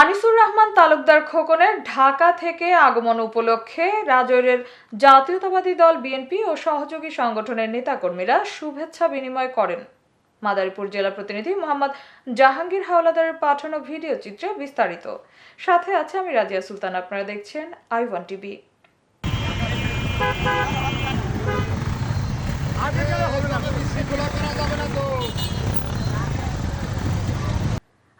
আনিসুর রহমান তালুকদার খোকনের ঢাকা থেকে আগমন উপলক্ষে রাজৈরের জাতীয়তাবাদী দল বিএনপি ও সহযোগী সংগঠনের নেতাকর্মীরা শুভেচ্ছা বিনিময় করেন। মাদারীপুর জেলা প্রতিনিধি মোহাম্মদ জাহাঙ্গীর হাওলাদারের পাঠানো ভিডিও চিত্রে বিস্তারিত। সাথে আছে আমি রাজিয়া সুলতান, আপনারা দেখছেন আই ওয়ান টিভি।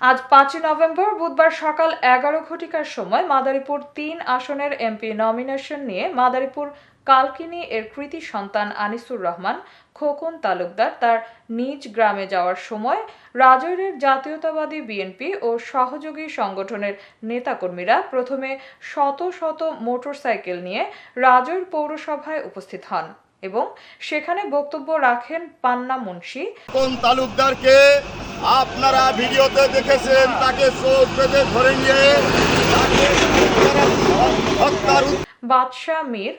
আজ পাঁচই নভেম্বর বুধবার সকাল এগারো ঘটিকার সময় মাদারীপুর তিন আসনের এমপি নমিনেশন নিয়ে মাদারীপুর কালকিনি এর কৃতি সন্তান আনিসুর রহমান, খোকন তালুকদার তার নিজ গ্রামে যাওয়ার সময় রাজৈরের জাতীয়তাবাদী বিএনপি ও সহযোগী সংগঠনের নেতাকর্মীরা প্রথমে শত শত মোটরসাইকেল নিয়ে রাজৈর পৌরসভায় উপস্থিত হন। এবং সেখানে বক্তব্য রাখেন পান্না মুন্সি। কোন তালুকদারকে আপনারা ভিডিওতে দেখেছেন তাকে চোখ বেঁধে ধরে নিয়ে বাদশাহ মীর।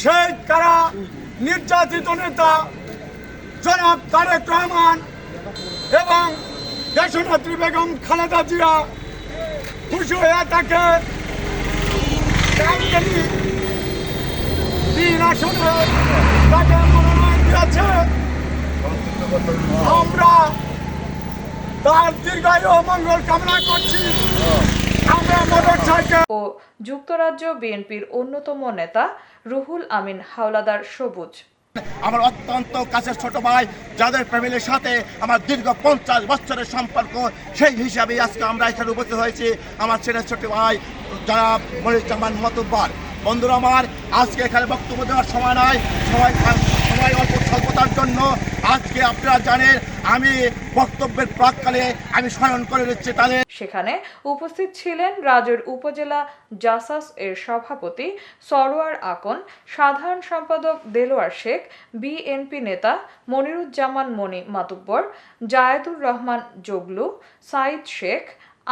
শেখ কারা নির্যাতিত নেতা জনাব তারেক রহমান এবং দেশনেত্রী বেগম খালেদা জিয়া খুশি হয়ে তাকে তিন আসনে তাকে মনোনয়ন দিয়েছে আমরা তার দীর্ঘায়ু মঙ্গল কামনা করছি। ও যুক্তরাজ্য বিএনপির অন্যতম নেতা রুহুল আমিন হাওলাদার সবুজ। আমার অত্যন্ত কাছের ছোট ভাই যাদের ফ্যামিলির সাথে আমার দীর্ঘ পঞ্চাশ বছরের সম্পর্ক সেই হিসাবে আজকে আমরা এখানে উপস্থিত হয়েছি। আমার ছেলের ছোট ভাই যারা মনিরুজ্জামান মতুব্বার বন্ধুরা আমার, আজকে এখানে বক্তব্য দেওয়ার সময় নয়, সময় সময় অল্প স্বল্পতার জন্য আজকে আপনারা জানেন, আমি বক্তব্যের প্রাককালে আমি স্মরণ করে দিচ্ছি তাদের। সেখানে উপস্থিত ছিলেন রাজৈর উপজেলা জাসাস এর সভাপতি সরোয়ার আকন, সাধারণ সম্পাদক দেলোয়ার শেখ, বিএনপি নেতা মনিরুজ্জামান মনি মাতুব্বর, জায়েদুর রহমান জগলু, সাইদ শেখ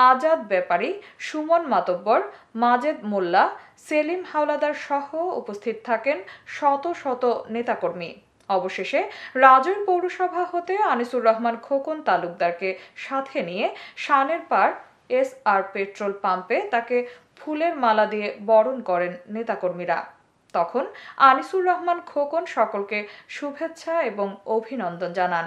আজাদ ব্যাপারী, সুমন মাতব্বর, মাজেদ মোল্লা, সেলিম হাওলাদার সহ উপস্থিত থাকেন শত শত নেতাকর্মী। অবশেষে রাজৈর পৌরসভা হতে আনিসুর রহমান খোকন তালুকদারকে সাথে নিয়ে শানের পার এস আর পেট্রোল পাম্পে তাকে ফুলের মালা দিয়ে বরণ করেন নেতাকর্মীরা। তখন আনিসুর রহমান খোকন সকলকে শুভেচ্ছা এবং অভিনন্দন জানান।